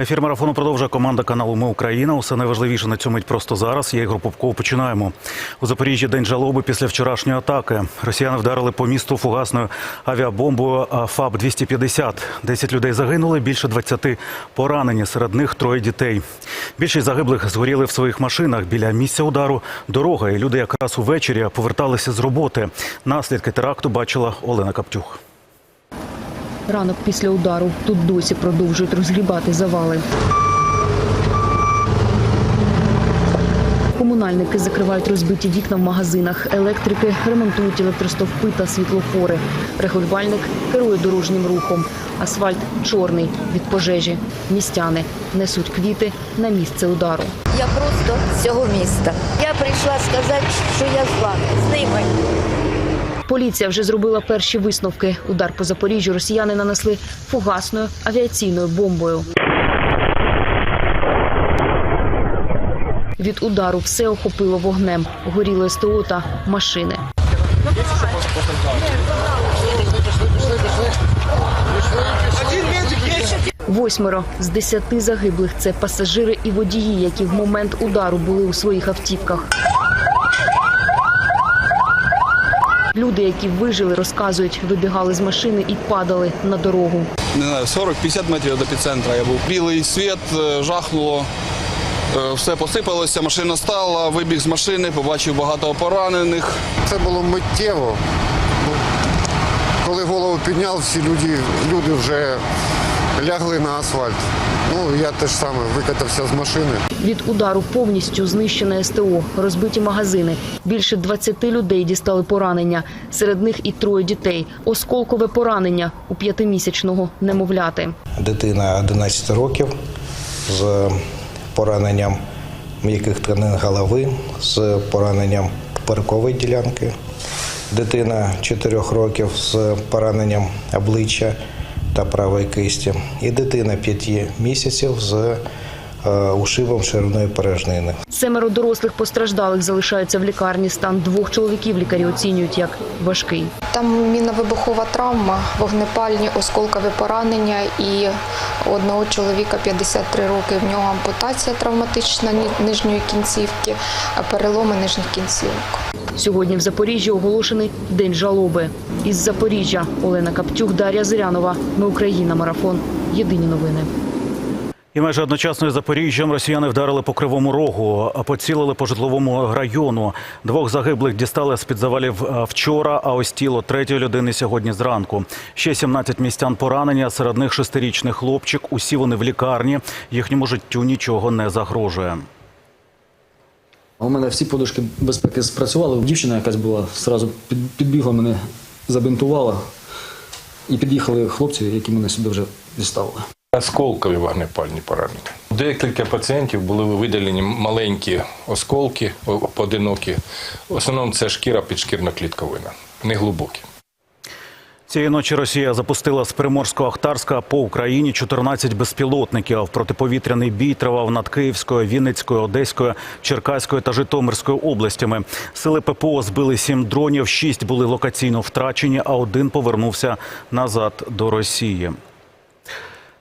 Ефір марафону продовжує команда каналу Ми Україна. Усе найважливіше на цю мить просто зараз. Я Ігор Попков. Починаємо. У Запоріжжі день жалоби після вчорашньої атаки. Росіяни вдарили по місту фугасною авіабомбою ФАБ 250 Десять людей загинули, більше 20 поранені. Серед них троє дітей. Більшість загиблих згоріли в своїх машинах біля місця удару. Дорога і люди якраз увечері поверталися з роботи. Наслідки теракту бачила Олена Каптюх. Ранок після удару. Тут досі продовжують розгрібати завали. Комунальники закривають розбиті вікна в магазинах. Електрики ремонтують електростовпи та світлофори. Регулювальник керує дорожнім рухом. Асфальт чорний від пожежі. Містяни несуть квіти на місце удару. Я просто з цього міста. Я прийшла сказати, що я з вами, з ними. Поліція вже зробила перші висновки. Удар по Запоріжжю росіяни нанесли фугасною авіаційною бомбою. Від удару все охопило вогнем. Горіло СТО та машини. Восьмеро з десяти загиблих це пасажири і водії, які в момент удару були у своїх автівках. Люди, які вижили, розказують, вибігали з машини і падали на дорогу. не знаю, 40-50 метрів до підцентра я був. Білий світ, е, жахнуло, е, все посипалося, машина стала, вибіг з машини, побачив багато поранених. Це було миттєво. Коли голову підняв, всі люди, люди вже лягли на асфальт. Ну, я теж саме викатався з машини. Від удару повністю знищене СТО, розбиті магазини. Більше 20 людей дістали поранення. Серед них і троє дітей. Осколкове поранення у п'ятимісячного немовляти. Дитина 11 років з пораненням м'яких тканин голови, з пораненням поперекової ділянки. Дитина 4 років з пораненням обличчя та правої кисті. І дитина 5 місяців з е, ушибом ширної порожнини. Семеро дорослих постраждалих залишаються в лікарні. Стан двох чоловіків лікарі оцінюють як важкий. Там мінно-вибухова травма, вогнепальні осколкові поранення і одного чоловіка 53 роки. В нього ампутація травматична ні- нижньої кінцівки, а переломи нижніх кінцівок. Сьогодні в Запоріжжі оголошений день жалоби. Із Запоріжжя Олена Каптюк, Дар'я Зирянова. Ми Україна. Марафон. Єдині новини. І майже одночасно із Запоріжжям росіяни вдарили по кривому рогу, а поцілили по житловому району. Двох загиблих дістали з під завалів е, вчора. А ось тіло третьої людини сьогодні зранку. Ще 17 містян поранені. а Серед них шестирічний хлопчик. Усі вони в лікарні. Їхньому життю нічого не загрожує. У мене всі подушки безпеки спрацювали. Дівчина якась була, зразу під- підбігла мене, забинтувала. І під'їхали хлопці, які мене сюди вже діставили. Осколкові вогнепальні поранення. Декілька пацієнтів були видалені маленькі осколки, поодинокі. В основному це шкіра підшкірна клітковина, не глибокі. Цієї ночі Росія запустила з приморського Ахтарська по Україні 14 безпілотників. Протиповітряний бій тривав над Київською, Вінницькою, Одеською, Черкаською та Житомирською областями. Сили ППО збили сім дронів, шість були локаційно втрачені, а один повернувся назад до Росії.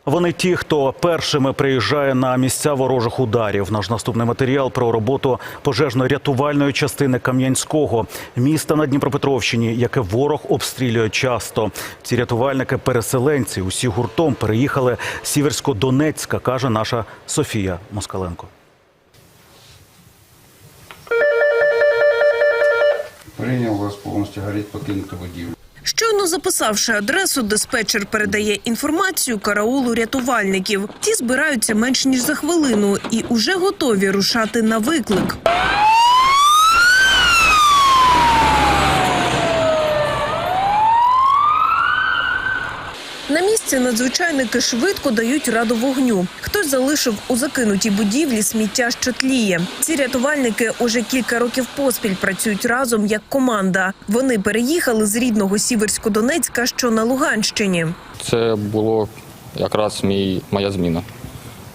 Вони ті, хто першими приїжджає на місця ворожих ударів. Наш наступний матеріал про роботу пожежно-рятувальної частини Кам'янського міста на Дніпропетровщині, яке ворог обстрілює часто. Ці рятувальники переселенці усі гуртом переїхали з Сіверсько-Донецька, каже наша Софія Москаленко. Прийняв вас повністю горіть покинути будівлю. Щойно записавши адресу, диспетчер передає інформацію караулу рятувальників. Ті збираються менш ніж за хвилину і уже готові рушати на виклик. На надзвичайники швидко дають раду вогню. Хтось залишив у закинутій будівлі сміття, що тліє. Ці рятувальники уже кілька років поспіль працюють разом як команда. Вони переїхали з рідного Сіверсько-Донецька, що на Луганщині. Це було якраз мій, моя зміна.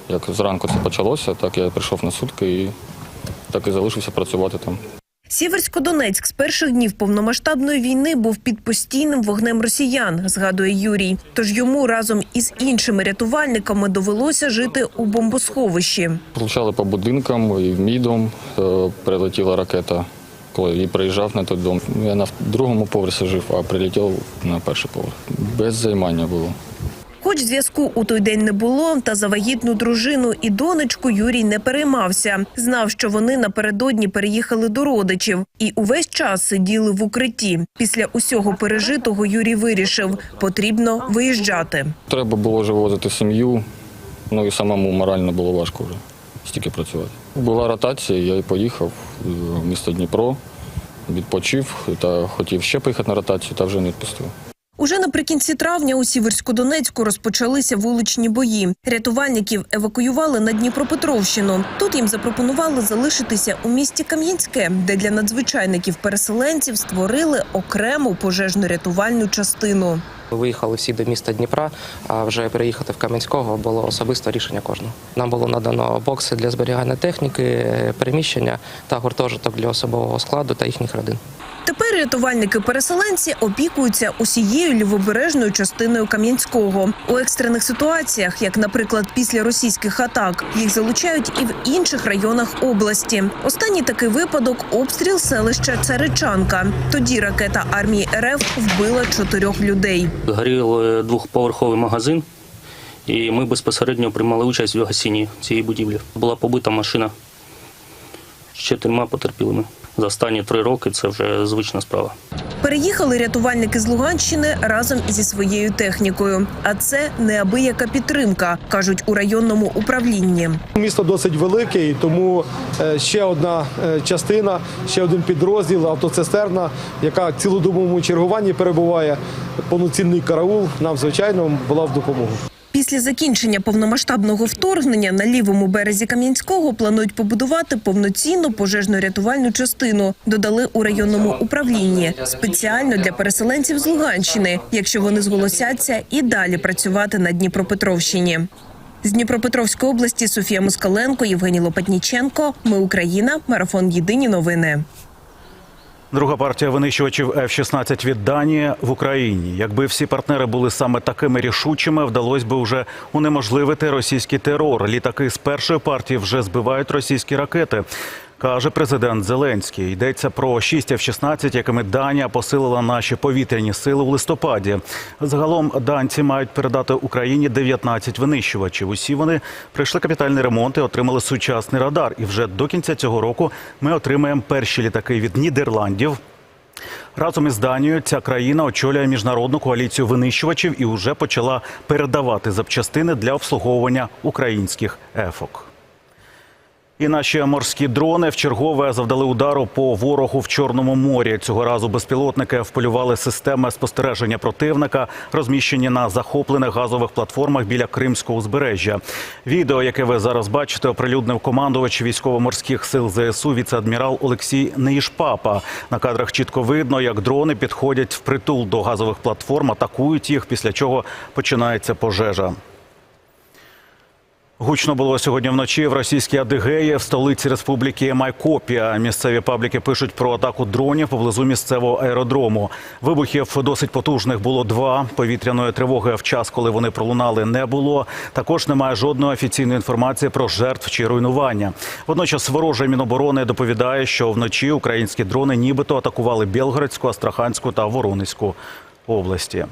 Як зранку це почалося, так я прийшов на сутки і так і залишився працювати там. Сіверсько-Донецьк з перших днів повномасштабної війни був під постійним вогнем росіян, згадує Юрій. Тож йому разом із іншими рятувальниками довелося жити у бомбосховищі. Влучали по будинкам, і в мій дом е, прилетіла ракета. Коли я приїжджав на той дом, я на другому поверсі жив, а прилетів на перший поверх. Без займання було. Хоч зв'язку у той день не було, та за вагітну дружину і донечку Юрій не переймався. Знав, що вони напередодні переїхали до родичів і увесь час сиділи в укритті. Після усього пережитого Юрій вирішив, потрібно виїжджати. Треба було вже возити сім'ю, ну і самому морально було важко вже стільки працювати. Була ротація, я і поїхав е, в місто Дніпро, відпочив та хотів ще поїхати на ротацію, та вже не відпустив. Уже наприкінці травня у Сіверську-Донецьку розпочалися вуличні бої. Рятувальників евакуювали на Дніпропетровщину. Тут їм запропонували залишитися у місті Кам'янське, де для надзвичайників-переселенців створили окрему пожежно-рятувальну частину. Виїхали всі до міста Дніпра, а вже переїхати в Кам'янського було особисте рішення кожного. Нам було надано бокси для зберігання техніки, переміщення та гуртожиток для особового складу та їхніх родин. Тепер рятувальники-переселенці опікуються усією лівобережною частиною Кам'янського. У екстрених ситуаціях, як, наприклад, після російських атак, їх залучають і в інших районах області. Останній такий випадок обстріл селища Царичанка. Тоді ракета армії РФ вбила чотирьох людей. Горів е, двохповерховий магазин, і ми безпосередньо приймали участь в гасінні цієї будівлі. Була побита машина з чотирма потерпілими. За останні три роки це вже звична справа. Переїхали рятувальники з Луганщини разом зі своєю технікою. А це неабияка підтримка, кажуть у районному управлінні. Місто досить велике, і тому е, ще одна е, частина, ще один підрозділ, автоцистерна, яка в цілодобовому чергуванні перебуває. Повноцінний караул нам, звичайно, була в допомогу. Після закінчення повномасштабного вторгнення на лівому березі Кам'янського планують побудувати повноцінну пожежно-рятувальну частину. Додали у районному управлінні спеціально для переселенців з Луганщини, якщо вони зголосяться і далі працювати на Дніпропетровщині. З Дніпропетровської області Софія Москаленко, Євгеній Лопатніченко. Ми Україна. Марафон Єдині новини. Друга партія винищувачів F-16 від Данії в Україні. Якби всі партнери були саме такими рішучими, вдалося би вже унеможливити російський терор. Літаки з першої партії вже збивають російські ракети. Каже президент Зеленський. Йдеться про 6 F-16, якими Данія посилила наші повітряні сили в листопаді. Загалом данці мають передати Україні 19 винищувачів. Усі вони пройшли капітальний ремонт і отримали сучасний радар. І вже до кінця цього року ми отримаємо перші літаки від Нідерландів. Разом із Данією ця країна очолює міжнародну коаліцію винищувачів і вже почала передавати запчастини для обслуговування українських ефок. І наші морські дрони вчергове завдали удару по ворогу в Чорному морі. Цього разу безпілотники вполювали системи спостереження противника, розміщені на захоплених газових платформах біля Кримського узбережжя. Відео, яке ви зараз бачите, оприлюднив командувач військово-морських сил ЗСУ віце-адмірал Олексій Неїшпапа. На кадрах чітко видно, як дрони підходять впритул до газових платформ, атакують їх, після чого починається пожежа. Гучно було сьогодні вночі в російській Адигеї в столиці республіки Майкопія. Місцеві пабліки пишуть про атаку дронів поблизу місцевого аеродрому. Вибухів досить потужних було два. Повітряної тривоги в час, коли вони пролунали, не було. Також немає жодної офіційної інформації про жертв чи руйнування. Водночас вороже міноборони доповідає, що вночі українські дрони нібито атакували Білгородську, Астраханську та Воронезьку області.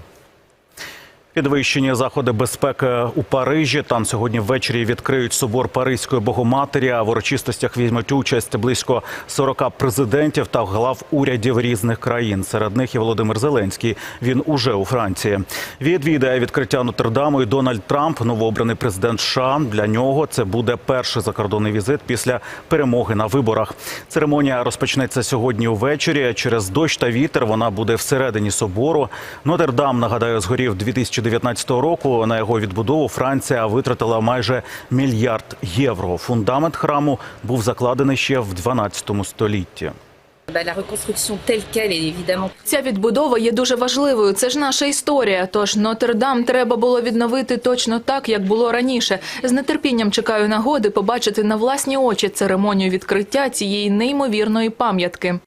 Підвищені заходи безпеки у Парижі. Там сьогодні ввечері відкриють собор Паризької Богоматері. А в урочистостях візьмуть участь близько 40 президентів та глав урядів різних країн. Серед них і Володимир Зеленський. Він уже у Франції. Відвідає відкриття Нотр-Даму і Дональд Трамп, новообраний президент США. Для нього це буде перший закордонний візит після перемоги на виборах. Церемонія розпочнеться сьогодні увечері. Через дощ та вітер вона буде всередині собору. Нотр-Дам, нагадаю, згорів 2019 року. На його відбудову Франція витратила майже мільярд євро. Фундамент храму був закладений ще в 12 столітті. Ця відбудова є дуже важливою. Це ж наша історія. Тож Нотр-Дам треба було відновити точно так, як було раніше. З нетерпінням чекаю нагоди побачити на власні очі церемонію відкриття цієї неймовірної пам'ятки.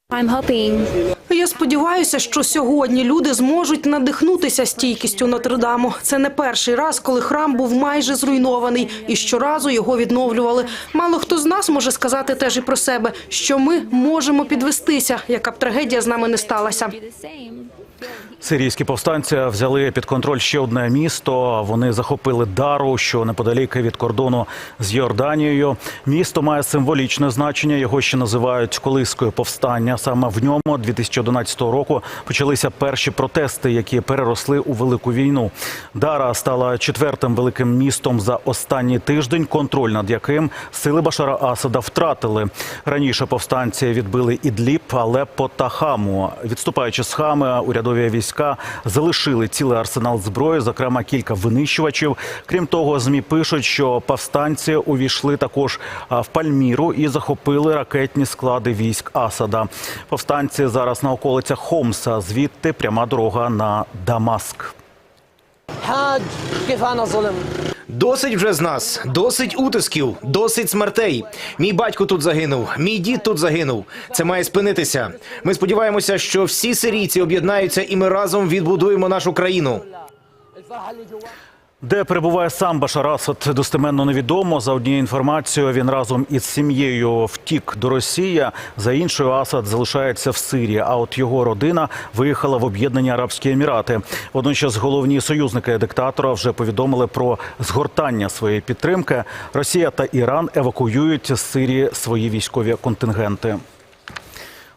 Я сподіваюся, що сьогодні люди зможуть надихнутися стійкістю Нотр-Даму. Це не перший раз, коли храм був майже зруйнований, і щоразу його відновлювали. Мало хто з нас може сказати теж і про себе, що ми можемо підвестися, яка б трагедія з нами не сталася. Сирійські повстанці взяли під контроль ще одне місто. Вони захопили Дару, що неподалік від кордону з Йорданією. Місто має символічне значення. Його ще називають колискою повстання. Саме в ньому 2011 року почалися перші протести, які переросли у велику війну. Дара стала четвертим великим містом за останній тиждень, контроль над яким сили Башара Асада втратили. Раніше повстанці відбили Ідліб, Алеппо та Хаму. Відступаючи з Хами, урядові війська залишили цілий арсенал зброї, зокрема кілька винищувачів. Крім того, змі пишуть, що повстанці увійшли також в Пальміру і захопили ракетні склади військ Асада. Повстанці зараз на околицях Хомса. Звідти пряма дорога на Дамаск. Досить вже з нас, досить утисків, досить смертей. Мій батько тут загинув, мій дід тут загинув. Це має спинитися. Ми сподіваємося, що всі сирійці об'єднаються, і ми разом відбудуємо нашу країну. Де перебуває сам Башар Асад, достеменно невідомо. За однією інформацією, він разом із сім'єю втік до Росії. За іншою, Асад залишається в Сирії. А от його родина виїхала в Об'єднані Арабські Емірати. Водночас головні союзники диктатора вже повідомили про згортання своєї підтримки. Росія та Іран евакуюють з Сирії свої військові контингенти.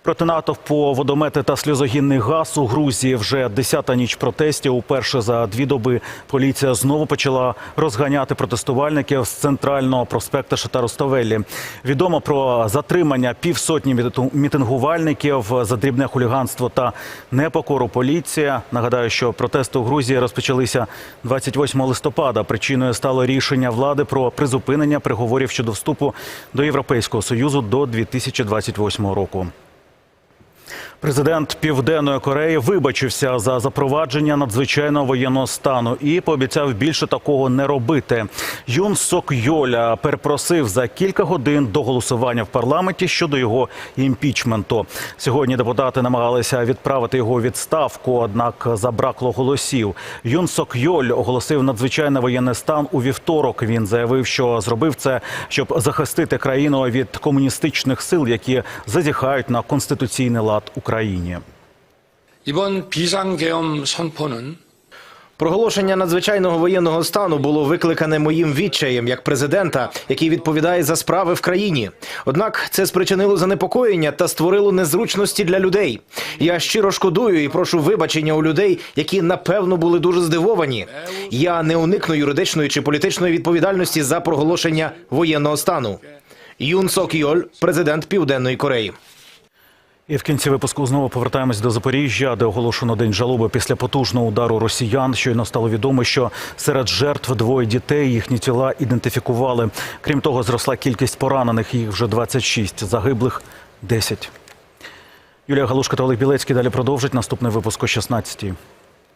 Проти натовпу водомети та сльозогінний газ у Грузії вже десята ніч протестів. Уперше за дві доби поліція знову почала розганяти протестувальників з центрального проспекта Шатароставелі. Відомо про затримання півсотні мітингувальників за дрібне хуліганство та непокору поліції. Нагадаю, що протести у Грузії розпочалися 28 листопада. Причиною стало рішення влади про призупинення переговорів щодо вступу до Європейського союзу до 2028 року. Президент Південної Кореї вибачився за запровадження надзвичайного воєнного стану і пообіцяв більше такого не робити. Юн Сок Йоля перепросив за кілька годин до голосування в парламенті щодо його імпічменту. Сьогодні депутати намагалися відправити його відставку, однак забракло голосів. Юн Сок Йоль оголосив надзвичайний воєнний стан у вівторок. Він заявив, що зробив це, щоб захистити країну від комуністичних сил, які зазіхають на конституційний лад України. 이번 비상계엄 선포는 Проголошення надзвичайного воєнного стану було викликане моїм відчаєм як президента, який відповідає за справи в країні. Однак це спричинило занепокоєння та створило незручності для людей. Я щиро шкодую і прошу вибачення у людей, які напевно були дуже здивовані. Я не уникну юридичної чи політичної відповідальності за проголошення воєнного стану. Юн Сок Йоль, президент Південної Кореї. І в кінці випуску знову повертаємось до Запоріжжя, де оголошено день жалоби після потужного удару росіян. Щойно стало відомо, що серед жертв двоє дітей їхні тіла ідентифікували. Крім того, зросла кількість поранених. Їх вже 26, загиблих 10. Юлія Галушка та Олег Білецький далі продовжать наступний випуск о 16-й.